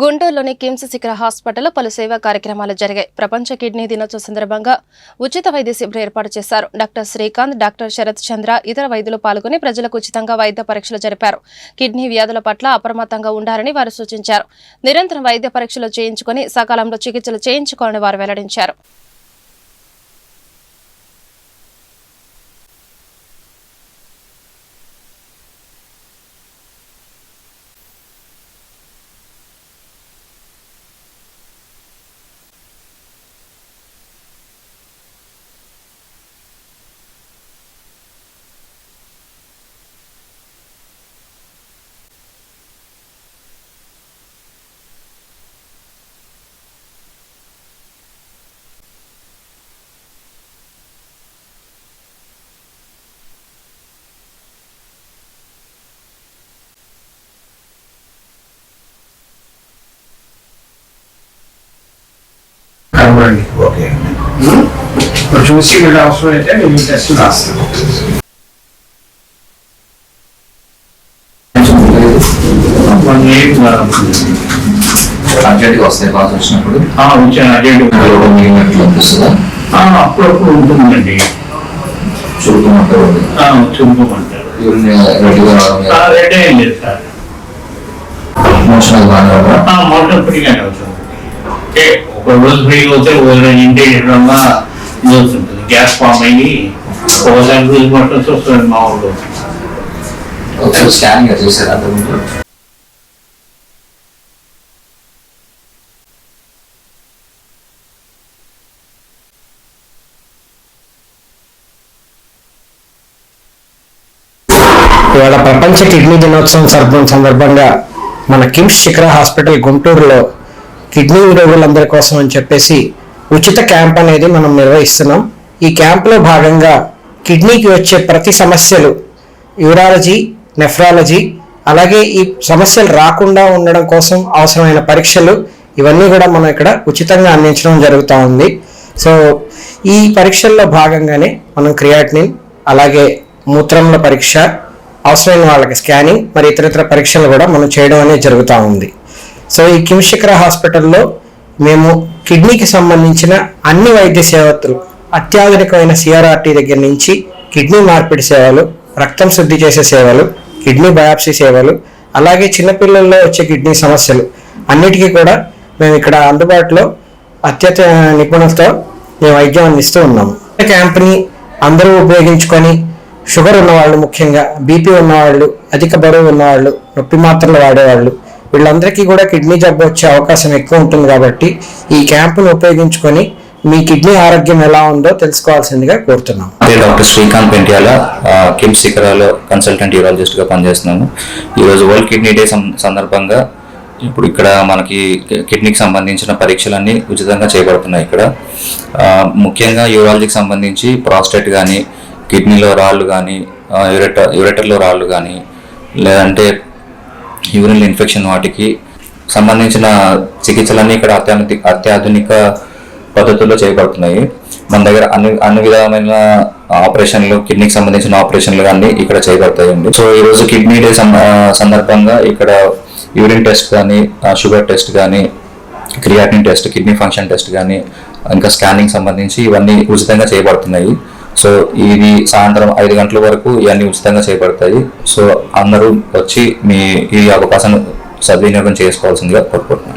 గుంటూరులోని కిమ్స్ శిఖర హాస్పిటల్లో పలు సేవా కార్యక్రమాలు జరిగాయి. ప్రపంచ కిడ్నీ దినోత్సవ సందర్భంగా ఉచిత వైద్య శిబిరం ఏర్పాటు చేశారు. డాక్టర్ శ్రీకాంత్ డాక్టర్ శరత్ చంద్ర ఇతర వైద్యులు పాల్గొని ప్రజలకు ఉచితంగా వైద్య పరీక్షలు జరిపారు. కిడ్నీ వ్యాధుల పట్ల అప్రమత్తంగా ఉండాలని వారు సూచించారు. నిరంతరం వైద్య పరీక్షలు చేయించుకుని సకాలంలో చికిత్సలు చేయించుకోవాలని వారు వెల్లడించారు. కనబడండి ఓకే ఇప్పుడు చూసి వీళ్ళు అవసరం అయితే నేను టెస్ట్ రాస్తాను వన్ ఎయిట్ అర్జెంట్గా వస్తాయి బాగా వచ్చినప్పుడు? వచ్చాను అర్జెంట్ మిగిలినట్లు అనిపిస్తుందా అప్పుడప్పుడు ఉంటుందండి. రెడ్డిగా ఆ, రెడ్ ఏం లేదు సార్. మోషన్ బాగానే మొత్తం ఫ్రీగానే అవుతుంది ఒక రోజు ఫ్రీగా రోజు ఇంటి ఎదురుగా ఇది వస్తుంటుంది గ్యాస్ ఫామ్ అయ్యి ఒకసారి రోజు మొత్తం వస్తుంది మా ఊళ్ళో. ఒకసారి స్కానింగ్ చేశారు అంతకుముందు? ఇవాళ ప్రపంచ కిడ్నీ దినోత్సవం సందర్భం సందర్భంగా మన కిమ్స్ శిఖర హాస్పిటల్ గుంటూరులో కిడ్నీ రోగులందరి కోసం అని చెప్పేసి ఉచిత క్యాంప్ అనేది మనం నిర్వహిస్తున్నాం. ఈ క్యాంప్లో భాగంగా కిడ్నీకి వచ్చే ప్రతి సమస్యలు యూరాలజీ నెఫ్రాలజీ అలాగే ఈ సమస్యలు రాకుండా ఉండడం కోసం అవసరమైన పరీక్షలు ఇవన్నీ కూడా మనం ఇక్కడ ఉచితంగా అందించడం జరుగుతూ ఉంది. సో ఈ పరీక్షల్లో భాగంగానే మనం క్రియాటినిన్ అలాగే మూత్రంలో పరీక్ష అవసరమైన వాళ్ళకి స్కానింగ్ మరి ఇతర ఇతర పరీక్షలు కూడా మనం చేయడం అనేది జరుగుతూ ఉంది. సో ఈ కిమ్శిఖర హాస్పిటల్లో మేము కిడ్నీకి సంబంధించిన అన్ని వైద్య సేవలు అత్యాధునికమైన సిఆర్ఆర్టీ దగ్గర నుంచి కిడ్నీ మార్పిడి సేవలు రక్తం శుద్ధి చేసే సేవలు కిడ్నీ బయాప్సీ సేవలు అలాగే చిన్నపిల్లల్లో వచ్చే కిడ్నీ సమస్యలు అన్నిటికీ కూడా మేము ఇక్కడ అందుబాటులో అత్యత నిపుణులతో మేము వైద్యం అందిస్తూ ఉన్నాము. క్యాంప్ని అందరూ ఉపయోగించుకొని షుగర్ ఉన్నవాళ్ళు ముఖ్యంగా బీపీ ఉన్నవాళ్ళు అధిక బరువు ఉన్నవాళ్ళు నొప్పి మాత్రలు వాడేవాళ్ళు వీళ్ళందరికీ కూడా కిడ్నీ జబ్బు వచ్చే అవకాశం ఎక్కువ ఉంటుంది కాబట్టి ఈ క్యాంపును ఉపయోగించుకొని మీ కిడ్నీ ఆరోగ్యం ఎలా ఉందో తెలుసుకోవాల్సిందిగా కోరుతున్నాం. నేను డాక్టర్ శ్రీకాంత్ పెంట్యాల కిమ్స్ శిఖరాలో కన్సల్టెంట్ యూరాలజిస్ట్గా పనిచేస్తున్నాను. ఈరోజు వరల్డ్ కిడ్నీ డే సందర్భంగా ఇప్పుడు ఇక్కడ మనకి కిడ్నీకి సంబంధించిన పరీక్షలన్నీ ఉచితంగా చేయబడుతున్నాయి ఇక్కడ. ముఖ్యంగా యూరాలజీకి సంబంధించి ప్రాస్టేట్ కానీ కిడ్నీలో రాళ్ళు కానీ యూరెటర్ యూరెటర్లో రాళ్ళు కానీ లేదంటే యూరిన్ ఇన్ఫెక్షన్ వాటికి సంబంధించిన చికిత్సలన్నీ ఇక్కడ అత్యాధునిక అత్యాధునిక పద్ధతుల్లో చేయబడుతున్నాయి మన దగ్గర అన్ని అన్ని విధమైన ఆపరేషన్లు కిడ్నీకి సంబంధించిన ఆపరేషన్లు అన్ని ఇక్కడ చేయబడతాయండి సో ఈరోజు కిడ్నీ డే సందర్భంగా ఇక్కడ యూరిన్ టెస్ట్ కానీ షుగర్ టెస్ట్ కానీ creatine test kidney function test కానీ ఇంకా స్కానింగ్ సంబంధించి ఇవన్నీ ఉచితంగా చేయబడుతున్నాయి సో ఇది సాయంత్రం ఐదు గంటల వరకు ఇవన్నీ ఉచితంగా చేపడతాయి. సో అందరూ వచ్చి మీ ఈ అవకాశాన్ని సద్వినియోగం చేసుకోవాల్సిందిగా కోరుకుంటున్నాను.